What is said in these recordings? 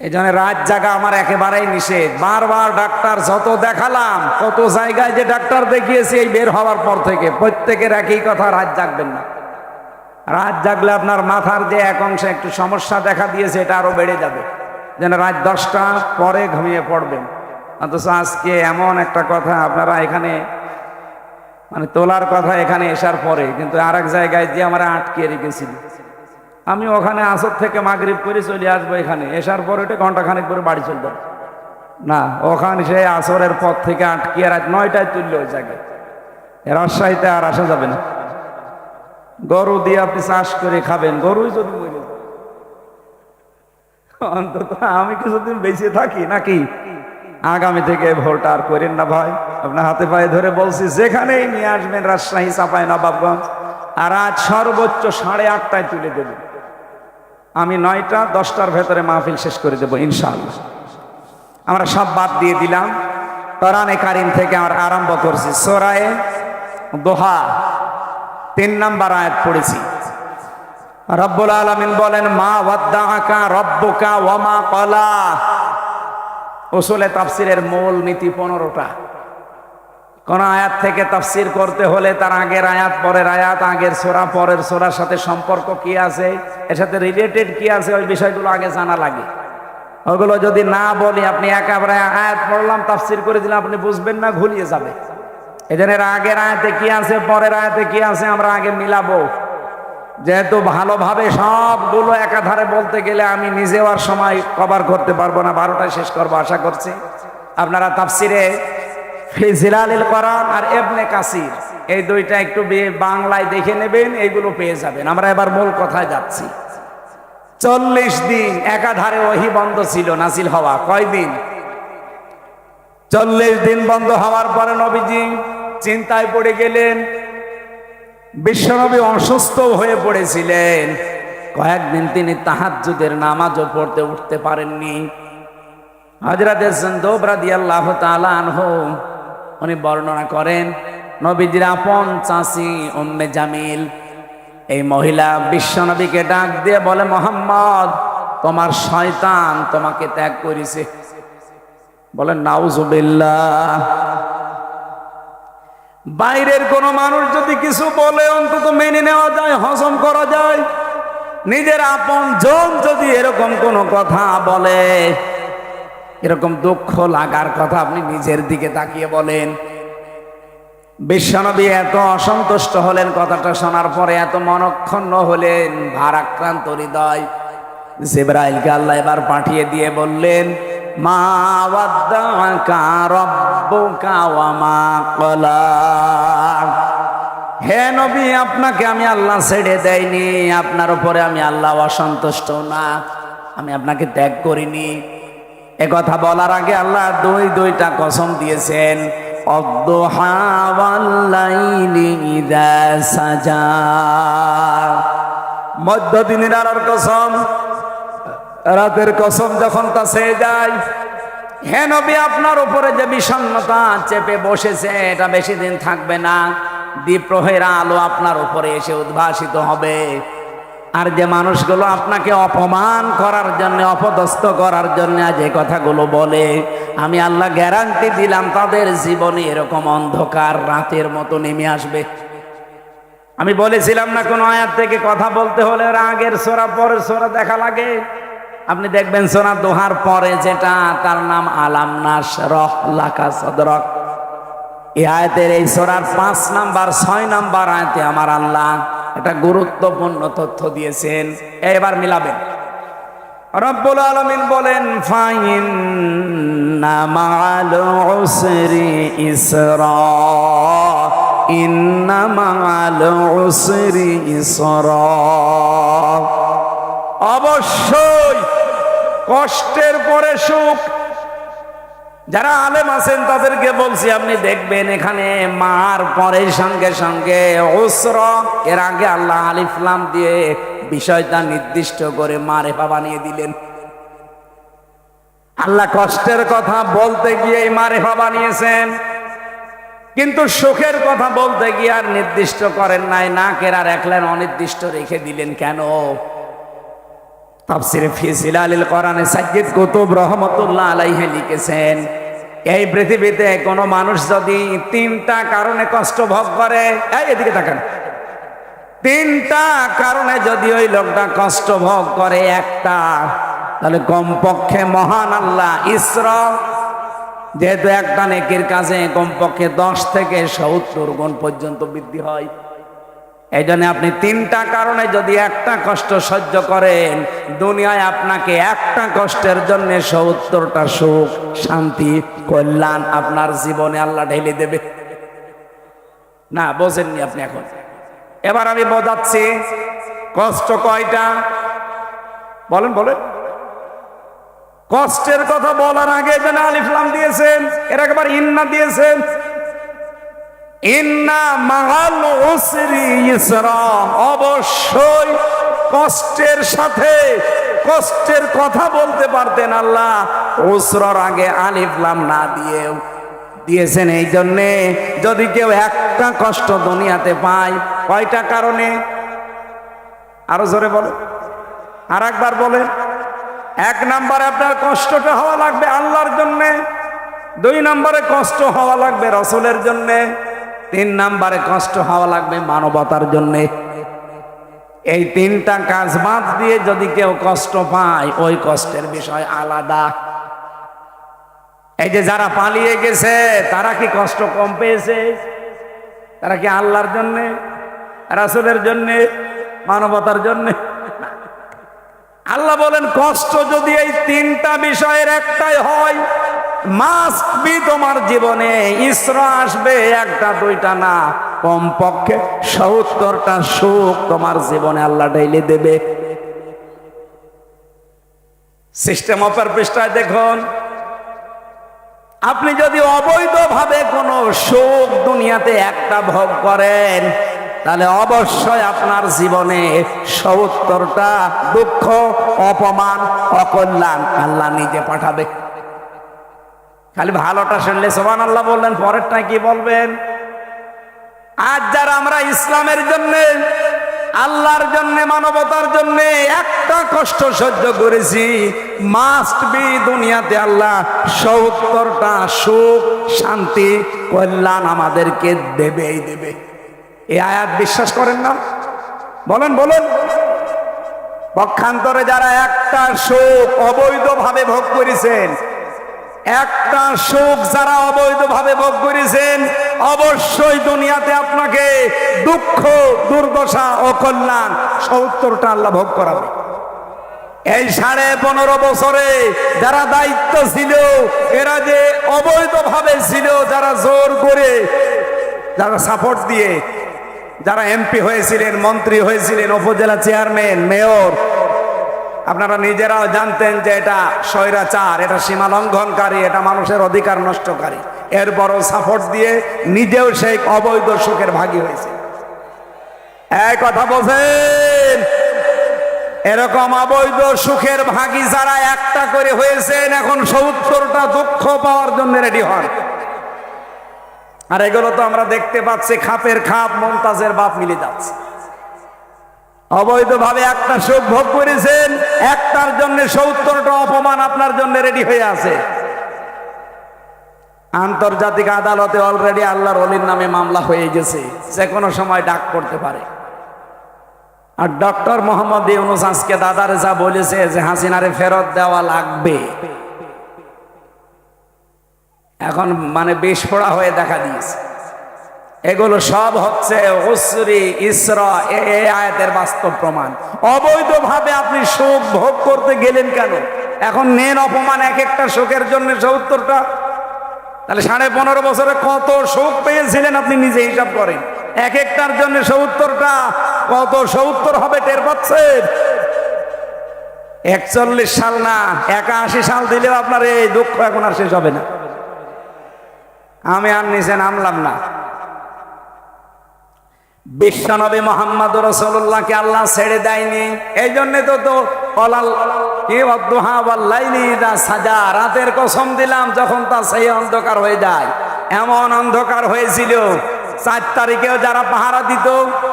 এই জন্য রাত জাগা আমার একেবারেই নিষেধ। বারবার ডাক্তার যত দেখালাম, কত জায়গায় যে ডাক্তার দেখিয়েছি, এই বের হওয়ার পর থেকে প্রত্যেকের একই কথা, রাত জাগবেন না। রাত জাগলে আপনার মাথার যে এক অংশে একটু সমস্যা দেখা দিয়েছে, এটা আরও বেড়ে যাবে। যেন রাত দশটা পরে ঘুমিয়ে পড়বেন। অথচ আজকে এমন একটা কথা, আপনারা এখানে মানে তোলার কথা এখানে এসার পরে, কিন্তু আর এক জায়গায় দিয়ে আমরা আটকে রেখেছিল আমি ওখানে আসর থেকে মাগরিব করে চলে আসব এখানে। এসার পরে এটা ঘণ্টা খানিক পরে বাড়ি চলবে। না, ওখানে সেই আসরের পর থেকে আটকিয়ে রাত নয়টায় তুললে ওই জায়গায়। রাজশাহীতে আর আসা যাবে না। গরু দিয়ে আপনি চাষ করে খাবেন, গরুই যদি মরে অন্তত আমি কিছুদিন বেঁচে থাকি নাকি? আগামী থেকে ভোট আর করেন না ভাই। আপনার হাতে পায়ে ধরে বলছি, যেখানেই নিয়ে আসবেন রাজশাহী চাপায় নবাবগঞ্জ আর আজ সর্বোচ্চ সাড়ে আটটায় তুলে দেবেন। আমি নয়টা, দশটার ভেতরে মাহফিল শেষ করে দেবো, ইনশাআল্লাহ। আমরা সব বাদ দিয়ে দিলাম। কোরআনে কারিম থেকে আমরা আরম্ভ করছি। সোরায়ে দোহা, তিন নাম্বার আয়াত পড়েছি। রব্বুল আলমিন বলেন, মা ওয়াদ্দাহাকা রব্বুকা ওয়ামা কলা উসুলে তাফসিরের মূল নীতি পনেরোটা। কোন আয়াত থেকে তাফসির করতে হলে তার আগের আয়াত, পরের আয়াত, আগের সোরা, পরের সোরার সাথে সম্পর্ক কি আছে? এর সাথে রিলেটেড কি আছে? ওই বিষয়গুলো আগে জানা লাগে। ওগুলো যদি না বলি, আপনি একেবারে আয়াত পড়লাম, তাফসির করে দিলাম, আপনি বুঝবেন না, ঘুলিয়ে যাবে। এজন্য এর আগের আয়াতে কি আছে, পরের আয়াতে কি আছে, আমরা আগে মিলাবো। যেহেতু ভালোভাবে সবগুলো একাধারে বলতে গেলে আমি নিজেও আর সময় কভার করতে পারব না, বারোটায় শেষ করব, আশা করছি। আপনারা তাফসিরে ফিজিলালিল কোরআন আর এবনে কাসির। এই দুইটা একটু বাংলায় দেখে নেবেন, এইগুলো পেয়ে যাবেন। আমরা এবার মূল কথায় যাচ্ছি। চল্লিশ দিন একাধারে ওহি বন্ধ ছিল নাসিল হওয়া। কয়দিন চল্লিশ দিন বন্ধ হওয়ার পরে নবীজি চিন্তায় পড়ে গেলেন। বিশ্বনবী অসুস্থ হয়ে পড়েছিলেন। কয়েকদিন তিনি তাহাজ্জুদের নামাজও পড়তে উঠতে পারেননি। হজরত জন্দোবরাদি আল্লাহ আনহু উনি বর্ণনা করেন, নবীজির আপন চাষি উম্মে জামিল। এই মহিলা বিশ্বনবীকে ডাক দিয়ে বলে, মোহাম্মদ, তোমার শয়তান তোমাকে ত্যাগ করেছে। বলে, নাউজুবিল্লাহ। বাইরের কোনো মানুষ যদি কিছু বলে, অন্তত মেনে নেওয়া যায়, হজম করা যায়। নিজের আপন জন যদি এরকম কোনো কথা বলে এরকম দুঃখ লাগার কথা আপনি নিজের দিকে তাকিয়ে বলেন। বিশ্বনবী এত অসন্তুষ্ট হলেন কথাটা শোনার পরে, এত মনক্ষণ্ণ হলেন, ভারাক্রান্ত হৃদয়। জিব্রাইলকে আল্লাহ এবার পাঠিয়ে দিয়ে বললেন, মা হে নবী, আপনাকে আমি আল্লাহ ছেড়ে দেয়নি, আপনার উপরে আমি আল্লাহ অসন্তুষ্ট না। আমি আপনাকে ত্যাগ করিনি। কথা বলার আগে আল্লাহ দুই দুইটা কসম দিয়েছেন। সাজা। মধ্যদিনের আলোর কসম, রাতের কসম যখন তা সে যায়, হে নবী আপনার উপরে যে বিষণ্ণতা চেপে বসেছে, এটা বেশি দিন থাকবে না। দ্বীপ্রহের আলো আপনার উপরে এসে উদ্ভাসিত হবে। আর যে মানুষগুলো আপনাকে অপমান করার জন্য, অপদস্থ করার জন্য যে কথাগুলো বলে, আমি আল্লাহ গ্যারান্টি দিলাম, তাদের জীবনে এরকম অন্ধকার রাতের মতো নেমে আসবে। আমি বলেছিলাম না কোনো আয়াত থেকে কথা বলতে হলে আগের সোরা, পরের সোরা দেখা লাগে। আপনি দেখবেন সোনা দোহার পরে যেটা, তার নাম আলাম নাস লাকা সদরক। এই আয়াতের এই সোরার পাঁচ নাম্বার, ছয় নাম্বার আয়াতে আমার আল্লাহ একটা গুরুত্বপূর্ণ তথ্য দিয়েছেন। এবার মিলাবেন। রব্বুল আলমিন বলেন ফাইন ইসরা। অবশ্যই কষ্টের পরে সুখ যারা আলেম আছেন, তাদেরকে বলছি, আপনি দেখবেন এখানে মার পরে সঙ্গে সঙ্গে ওসর এর আগে আল্লাহ আলিফলাম দিয়ে বিষয়টা নির্দিষ্ট করে মারেফা বানিয়ে দিলেন। আল্লাহ কষ্টের কথা বলতে গিয়ে এই মারেফা বানিয়েছেন কিন্তু সুখের কথা বলতে গিয়ে আর নির্দিষ্ট করেন নাই না কেরার একলেন অনির্দিষ্ট রেখে দিলেন কেন? তাফসিরে ফি জিলালিল কোরআনে সাজ্জিদ কুতুব রহমাতুল্লাহ আলাইহি লিখেছেন, এই পৃথিবীতে কোনো মানুষ যদি তিনটা কারণে কষ্ট ভোগ করে, এই এদিকে তাকান, তিনটা কারণে যদি ওই লোকটা কষ্ট ভোগ করে একটা, তাহলে কমপক্ষে মহান আল্লাহ ইসর, যেহেতু একটা নেকির কাজে কমপক্ষে দশ থেকে সত্তর গুণ পর্যন্ত বৃদ্ধি হয়। এই জন্য আপনি তিনটা কারণে যদি একটা কষ্ট সহ্য করেন, দুনিয়ায় আপনাকে একটা কষ্টের জন্য সত্তরটা সুখ, শান্তি, কল্যাণ আপনার জীবনে আল্লাহ ঢেলে দেবে। না, বোঝেননি আপনি এখন। এবার আমি বোঝাচ্ছি, কষ্ট কয়টা? বলেন বলেন। কষ্টের কথা বলার আগে যেন আলিফলাম দিয়েছেন, এর একবার ইন্না দিয়েছেন ইন্না মাহাল উসরি ইসরা অবশ্যই কষ্টের সাথে কষ্টের কথা বলতে পারতেন আল্লাহ। উসরার আগে আলিফলাম না দিয়েও দিয়েছেন এই জন্যে। যদি কেউ একটা কষ্ট দুনিয়াতে পায়, কয়টা কারণে? আরও জোরে বলে। আর একবার বলে। এক নম্বরে আপনার কষ্টটা হওয়া লাগবে আল্লাহর জন্যে। দুই নম্বরে কষ্ট হওয়া লাগবে রসুলের জন্যে। তিন নম্বরে কষ্ট হওয়া লাগবে মানবতার জন্যে। এই তিনটা কাজ বাদ দিয়ে যদি কেউ কষ্ট পায়, ওই কষ্টের বিষয় আলাদা। এই যে যারা পালিয়ে গেছে, তারা কি কষ্ট কম পেয়েছে? তারা কি আল্লাহর জন্যে, রাসুলের জন্যে, মানবতার জন্যে? আল্লাহ বলেন, কষ্ট যদি এই তিনটা বিষয়ের একটাই হয় তোমার জীবনে আসবে একটা, দুইটা না। কমপক্ষে সত্তরটা সুখ তোমার জীবনে আল্লাহ ডেইলি দেবে। সিস্টেম অফার পৃষ্ঠায় দেখুন। আপনি যদি অবৈধভাবে কোনো সুখ দুনিয়াতে একটা ভোগ করেন, তাহলে অবশ্যই আপনার জীবনে সত্তরটা দুঃখ, অপমান, অকল্যাণ আল্লাহ নিজে পাঠাবে। খালি ভালোটা শুনলে সোমান আল্লাহ বললেন, পরেরটা কি বলবেন? আজ যারা আমরা ইসলামের জন্য, আল্লাহর জন্য, মানবতার জন্য একটা কষ্ট সহ্য করেছি মাস্ট বি দুনিয়াতে আল্লাহ সত্তরটা সুখ, শান্তি, কল্যাণ আমাদেরকে দেবেই দেবে। এই আয়াত বিশ্বাস করেন না? বলেন বলেন। পক্ষান্তরে যারা একটা সুখ অবৈধভাবে ভোগ করেছেন একটা সুখ যারা অবৈধভাবে ভোগ করেছেন, অবশ্যই দুনিয়াতে আপনাকে দুঃখ, দুর্দশা ও কল্যাণ সত্তরটা আল্লাহ ভোগ করাবে। এই সাড়ে পনেরো বছরে যারা দায়িত্ব ছিল, এরা যে অবৈধভাবে ছিল, যারা জোর করে, যারা সাপোর্ট দিয়ে, যারা এমপি হয়েছিলেন, মন্ত্রী হয়েছিলেন, উপজেলা চেয়ারম্যান মেয়র আপনারা নিজেরাও জানতেন যে এটা স্বৈরাচার, এটা সীমা লঙ্ঘনকারী, এটা মানুষের অধিকার নষ্টকারী। এর বড় সাপোর্ট দিয়ে নিজেও সেই অবৈধ সুখের ভাগী হয়েছে। এক কথা বলছেন, এরকম অবৈধ সুখের ভাগী যারা একটা করে হয়েছেন, এখন সত্তরটা দুঃখ পাওয়ার জন্য রেডি হন। আর এগুলো তো আমরা দেখতে পাচ্ছি, খাপের খাপ, মমতাজের বাপ মিলে যাচ্ছে। অবৈধভাবে একটা সুখ ভোগ করেছেন, একটার জন্য সত্তরটা অপমান আপনার জন্য রেডি হয়ে আছে। আন্তর্জাতিক আদালতে অলরেডি আল্লাহর অলির নামে মামলা হয়ে গেছে, যে কোনো সময় ডাক করতে পারে। আর ডক্টর মোহাম্মদ ইউনুস আজকে দাদারে যা বলেছে যে হাসিনারে ফেরত দেওয়া লাগবে। এখন মানে বেশ পড়া হয়ে দেখা দিয়েছে। এগুলো সব হচ্ছে উসরি, ইসরা, এ আয়াতের বাস্তব প্রমাণ। অবৈধভাবে আপনি সুখ ভোগ করতে গেলেন কেন? এখন নেন অপমান এক একটা সুখের জন্য সত্তরটা। তাহলে সাড়ে পনেরো বছরে কত সুখ পেয়েছিলেন আপনি নিজে হিসাব করেন? এক একটার জন্য সত্তরটা, কত সত্তর হবে টের পাচ্ছেন? একচল্লিশ সাল না, একাশি সাল দিলেও আপনার এই দুঃখ এখন আর শেষ হবে না। আমি আর নিচে নামলাম না। বিশ্বনবী মোহাম্মদ রসুল্লাহকে আল্লাহ ছেড়ে দেয়নি। এই জন্যে তো তো সাজা। রাতের কসম দিলাম যখন তা সেই অন্ধকার হয়ে যায়। এমন অন্ধকার হয়েছিল, চার তারিখেও যারা পাহারা দিত,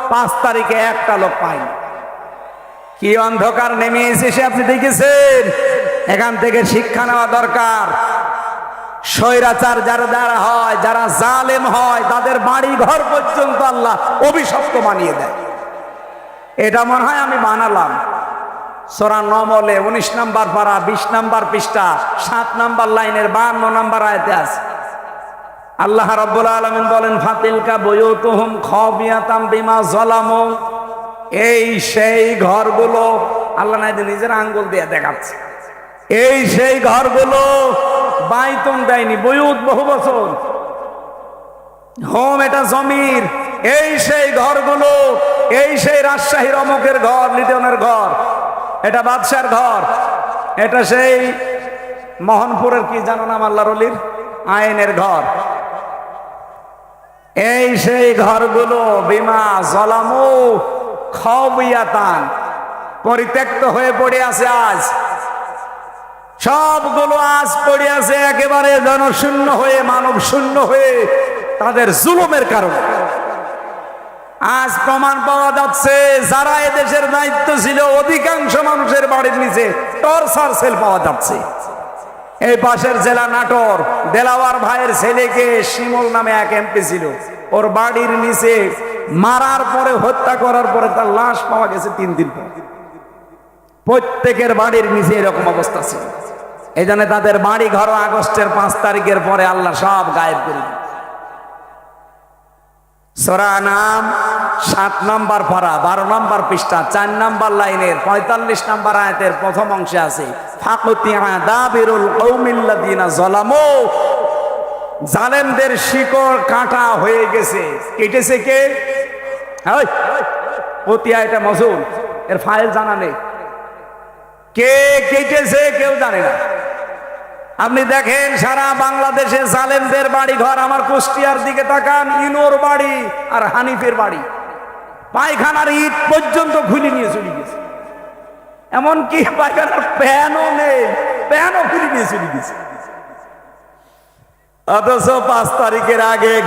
পাঁচ তারিখে একটা লোক পায়নি। কি অন্ধকার নেমে এসেছে আপনি দেখেছেন? এখান থেকে শিক্ষা নেওয়া দরকার। স্বৈরাচার যারা যারা হয়, যারা জালেম হয়, তাদের বাড়ি ঘর পর্যন্ত আল্লাহ অভিশপ্ত বানিয়ে দেয়। এটা মনে হয় আমি বানালাম। সোরা নমলে উনিশ নাম্বার পারা, বিশ নাম্বার পৃষ্ঠা, সাত নাম্বার লাইনের বান্ন নাম্বার আয়তে আছে। আল্লাহ রব্বুল আলমিন বলেন, ফাতিলকা বয়তুহুম খবিয়াতাম বিমা জলামু এই সেই ঘরগুলো আল্লাহ নাই নিজের আঙ্গুল দিয়ে দেখাচ্ছে। এই সেই ঘরগুলো বাইতন দেয়নি বয়ুত বহু বছর। হোম এটা জমির, এই সেই ঘরগুলো, এই সেই রাজশাহীর অমুকের ঘর, লিটনের ঘর, এটা বাদশার ঘর, এটা সেই মোহনপুরের কি জানো নাম আল্লাহ রলির আইনের ঘর। এই সেই ঘরগুলো বিমা জলামু খবিয়াতান, পরিত্যক্ত হয়ে পড়ে আছে আজ। সবগুলো আজ পড়ে আছে একেবারে জনশূন্য হয়ে, মানব শূন্য হয়ে তাদের জুলুমের কারণে। আজ প্রমাণ পাওয়া যাচ্ছে, যারা এদেশের দায়িত্ব ছিল, অধিকাংশ মানুষের বাড়ির নিচে টর্চার সেল পাওয়া যাচ্ছে। এই পাশের জেলা নাটোর, দেলাওয়ার ভাইয়ের ছেলেকে শিমল নামে এক এমপি ছিল। ওর বাড়ির নিচে মারার পরে, হত্যা করার পরে তার লাশ পাওয়া গেছে তিন দিন পর। প্রত্যেকের বাড়ির নিচে এরকম অবস্থা ছিল। এই জন্য তাদের বাড়ি ঘর আগস্টের পাঁচ তারিখের পরে আল্লাহ সব গায়েব করে সোরা নাম সাত নাম্বার পারা বারো নাম্বার পৃষ্ঠা, চার নাম্বার লাইনের, পঁয়তাল্লিশ নাম্বার আয়াতের প্রথম অংশে আছে জালেমদের শিকড় কাটা হয়ে গেছে। কেটেছে কে? পতিয়া এটা মজুর এর ফাইল জানা নেই। কে কেটেছে কেউ জানে না। আপনি দেখেন, সারা বাংলাদেশে জালেমদের বাড়ি ঘর আমার কুষ্টিয়ার দিকে তাকান, ইনোর বাড়ি আর হানিফের বাড়ি। পায়খানার ইট পর্যন্ত খুলে নিয়ে চলে গেছে। এমনকি পায়খানার প্যানও নেই প্যানও খুলে নিয়ে চলে গেছে। অথচ পাঁচ তারিখের আগে